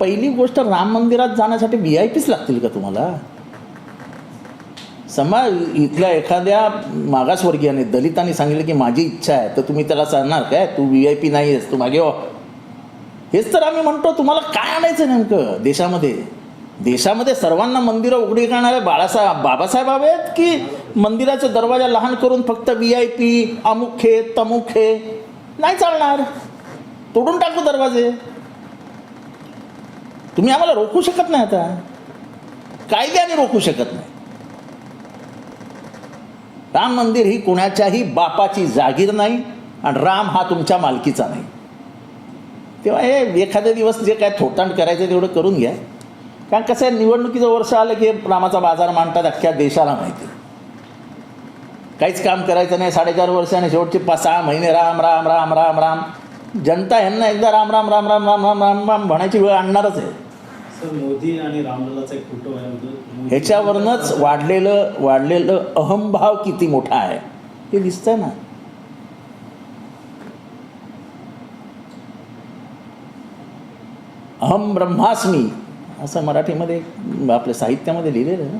पहिली गोष्ट राम मंदिरात जाण्यासाठी व्ही आय पीच लागतील का तुम्हाला? समाज इथल्या एखाद्या मागासवर्गीयाने दलितांनी सांगितलं की माझी इच्छा आहे तर तुम्ही त्याला सांगणार काय? तू व्ही आय पी नाही आहेस तू मागे हो हेच तर आम्ही म्हणतो तुम्हाला काय आणायचं नेमकं देशामध्ये? देशामध्ये सर्वांना मंदिरं उघडी करणारे बाळासाहेब बाबासाहेब आहेत की मंदिराचे दरवाजा लहान करून फक्त व्ही आय पी अमुक हे तमुक हे? नाही चालणार. तोडून टाकू दरवाजे. तुम्ही आम्हाला रोखू शकत नाही आता कायद्याने रोखू शकत नाही राम मंदिर ही कुणाच्याही बापाची जागीर नाही आणि राम हा तुमच्या मालकीचा नाही तेव्हा हे एखादे दिवस जे काय थोटांड करायचं तेवढं करून घ्या कारण कसं आहे निवडणुकीचं वर्ष आलं की रामाचा बाजार मांडतात अख्ख्या देशाला माहिती काहीच काम करायचं नाही साडेचार वर्ष आणि शेवटचे पाच सहा महिने राम राम राम राम राम जनता यांना एकदा राम राम राम राम राम राम राम राम म्हणायची वेळ आणणारच आहे सर मोदी आणि रामललाचा एक फोटो आहे म्हणजे ह्याच्यावरनंच वाढलेलं वाढलेलं अहंभाव किती मोठा आहे. हे दिसतंय ना? अहम ब्रह्मास्मी असं मराठीमध्ये आपल्या साहित्यामध्ये लिहिलेलं आहे ना?